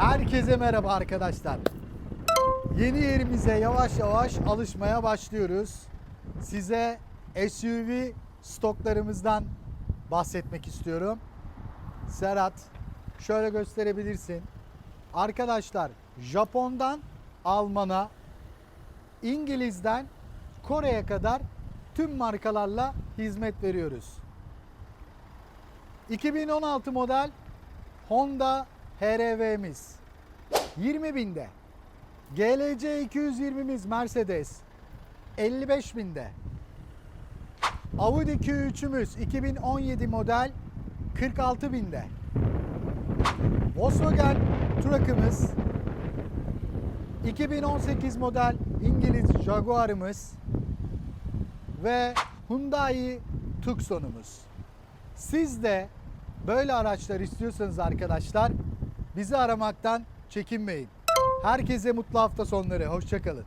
Herkese merhaba arkadaşlar. Yeni yerimize yavaş yavaş alışmaya başlıyoruz. Size SUV stoklarımızdan bahsetmek istiyorum. Serhat, şöyle gösterebilirsin. Arkadaşlar, Japon'dan Alman'a, İngiliz'den Kore'ye kadar tüm markalarla hizmet veriyoruz. 2016 model Honda HR-V'miz 20 binde. GLC 220'miz Mercedes 55 binde. Audi Q3'ümüz 2017 model 46 binde. Volkswagen Truck'ımız 2018 model İngiliz Jaguar'ımız ve Hyundai Tucson'umuz. Siz de böyle araçlar istiyorsanız arkadaşlar bizi aramaktan çekinmeyin. Herkese mutlu hafta sonları. Hoşçakalın.